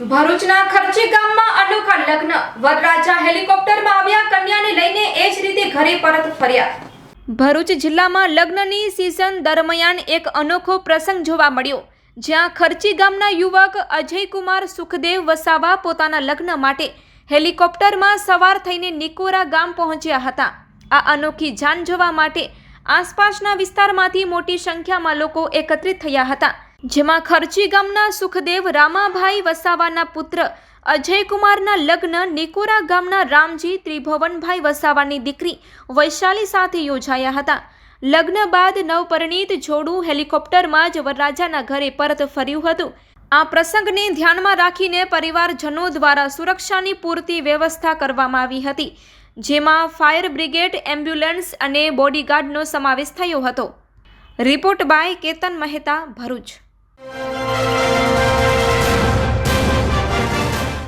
ભરૂચના ખર્ચી ગામમાં અનોખા લગ્ન. વરરાજા હેલિકોપ્ટરમાં આવ્યા, કન્યાને લઈને એ જ રીતે ઘરે પરત ફર્યા. ભરૂચ જિલ્લામાં લગ્નની સિઝન દરમિયાન એક અનોખો પ્રસંગ જોવા મળ્યો. જ્યાં ખર્ચી ગામના યુવક અજયકુમાર સુખદેવ વસાવા પોતાના લગ્ન માટે હેલિકોપ્ટરમાં સવાર થઈને નિકોરા ગામ પહોંચ્યા હતા. આ અનોખી જાન જોવા માટે આસપાસના વિસ્તારમાંથી મોટી સંખ્યામાં લોકો એકત્રિત થયા હતા. જેમાં ખર્ચી ગામના સુખદેવ રામાભાઈ વસાવાના પુત્ર અજયકુમારના લગ્ન, નિકોરા ગામના રામજી ત્રિભુવનભાઈ વસાવાની દીકરી વૈશાલી સાથે યોજાયા હતા. લગ્ન બાદ નવપરિણીત જોડું હેલિકોપ્ટરમાં જ વરરાજાના ઘરે પરત ફર્યું હતું. આ પ્રસંગને ધ્યાનમાં રાખીને પરિવારજનો દ્વારા સુરક્ષાની પૂરતી વ્યવસ્થા કરવામાં આવી હતી, જેમાં ફાયર બ્રિગેડ, એમ્બ્યુલન્સ અને બોડીગાર્ડનો સમાવેશ થયો હતો. Report by Ketan Mehta, Bharuch. Bye.